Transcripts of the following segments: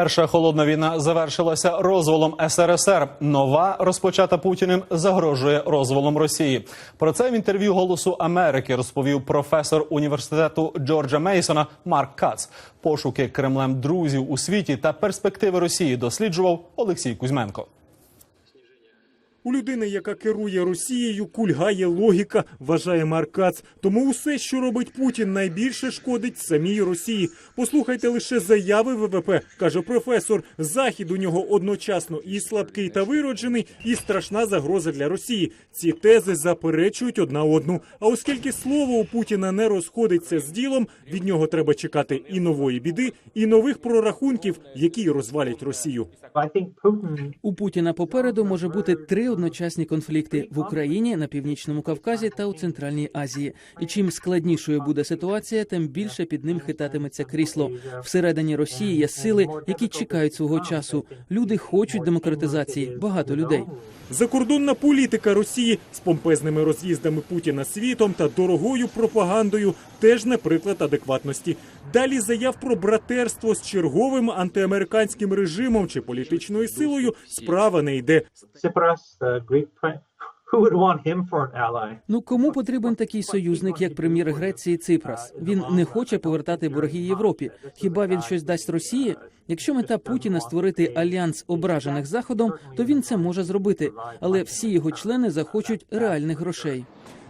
Перша холодна війна завершилася розвалом СРСР. Нова розпочата Путіним загрожує розвалом Росії. Про це в інтерв'ю Голосу Америки розповів професор університету Джорджа Мейсона Марк Кац. Пошуки Кремлем друзів у світі та перспективи Росії досліджував Олексій Кузьменко. У людини, яка керує Росією, кульгає логіка, вважає Маркац. Тому усе, що робить Путін, найбільше шкодить самій Росії. Послухайте лише заяви ВВП, каже професор. Захід у нього одночасно і слабкий та вироджений, і страшна загроза для Росії. Ці тези заперечують одна одну. А оскільки слово у Путіна не розходиться з ділом, від нього треба чекати і нової біди, і нових прорахунків, які розвалять Росію. У Путіна попереду може бути три одночасні конфлікти в Україні, на північному Кавказі та у Центральній Азії. І чим складнішою буде ситуація, тим більше під ним хитатиметься крісло. Всередині Росії є сили, які чекають свого часу. Люди хочуть демократизації. Багато людей. Закордонна політика Росії з помпезними роз'їздами Путіна світом та дорогою пропагандою теж не приклад адекватності. Далі заяв про братерство з черговим антиамериканським режимом чи політичною силою справа не йде. Ну кому потрібен такий союзник, як прем'єр Греції Ципрас? Він не хоче повертати борги Європі. Хіба він щось дасть Росії? Якщо мета Путіна створити альянс ображених заходом, то він це може зробити. Але всі його члени захочуть реальних грошей.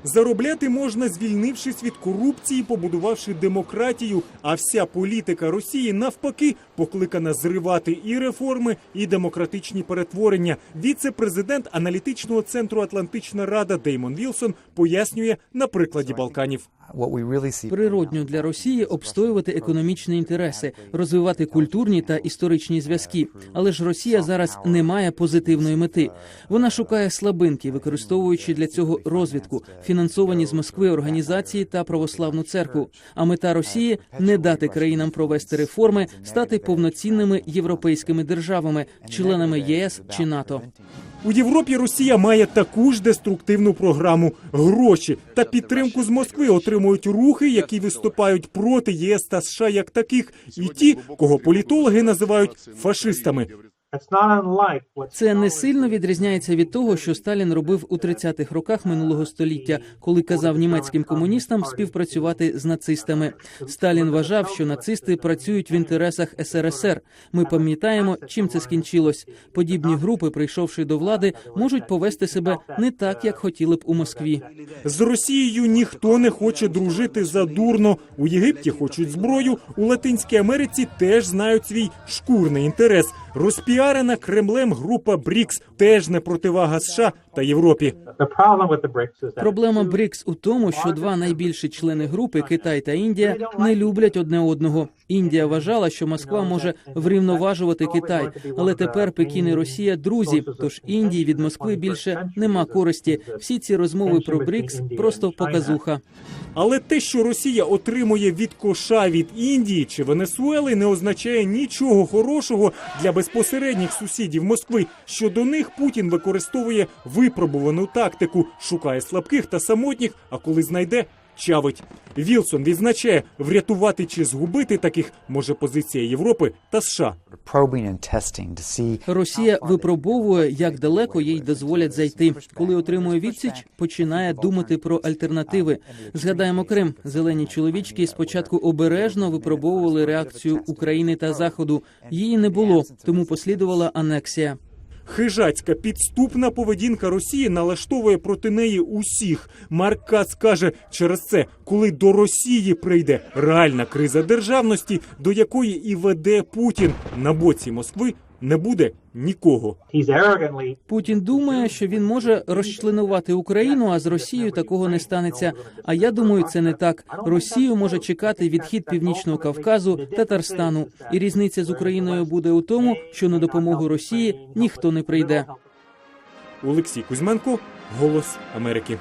Заробляти можна, звільнившись від корупції, побудувавши демократію. А вся політика Росії навпаки покликана зривати і реформи, і демократичні перетворення. Віце-президент аналітичного центру Атлантична Рада Деймон Вілсон пояснює на прикладі Балканів. Природньо для Росії обстоювати економічні інтереси, розвивати культурні та історичні зв'язки. Але ж Росія зараз не має позитивної мети. Вона шукає слабинки, використовуючи для цього розвідку, фінансовані з Москви організації та православну церкву. А мета Росії не дати країнам провести реформи, стати повноцінними європейськими державами, членами ЄС чи НАТО. У Європі Росія має таку ж деструктивну програму. Гроші та підтримку з Москви отримують рухи, які виступають проти ЄС та США як таких, і ті, кого політологи називають фашистами. That's not unlike what Це не сильно відрізняється від того, що Сталін робив у 30-х роках минулого століття, коли казав німецьким комуністам співпрацювати з нацистами. Сталін вважав, що нацисти працюють в інтересах СРСР. Ми пам'ятаємо, чим це скінчилось. Подібні групи, прийшовши до влади, можуть повести себе не так, як хотіли б у Москві. З Росією ніхто не хоче дружити задурно. У Єгипті хочуть зброю, у Латинській Америці теж знають свій шкурний інтерес. Розпіарена Кремлем група БРІКС теж не противага США та Європі. Проблема БРІКС у тому, що два найбільші члени групи Китай та Індія не люблять одне одного. Індія вважала, що Москва може врівноважувати Китай, але тепер Пекін і Росія друзі. Тож Індії від Москви більше нема користі. Всі ці розмови про БРІКС просто показуха. Але те, що Росія отримує від коша від Індії чи Венесуели, не означає нічого хорошого для безпосередніх сусідів Москви. Що до них Путін використовує випробувану тактику, шукає слабких та самотніх, а коли знайде. Чавить Вілсон відзначає, врятувати чи згубити таких може позиція Європи та США. Росія випробовує, як далеко їй дозволять зайти. Коли отримує відсіч, починає думати про альтернативи. Згадаємо Крим. Зелені чоловічки спочатку обережно випробовували реакцію України та Заходу. Її не було, тому послідувала анексія. Хижацька підступна поведінка Росії налаштовує проти неї усіх. Марк Кац каже, через це, коли до Росії прийде реальна криза державності, до якої і веде Путін на боці Москви, не буде нікого. Путін думає, що він може розчленувати Україну, а з Росією такого не станеться. А я думаю, це не так. Росію може чекати відхід північного Кавказу, Татарстану, і різниця з Україною буде у тому, що на допомогу Росії ніхто не прийде. Олексій Кузьменко, Голос Америки.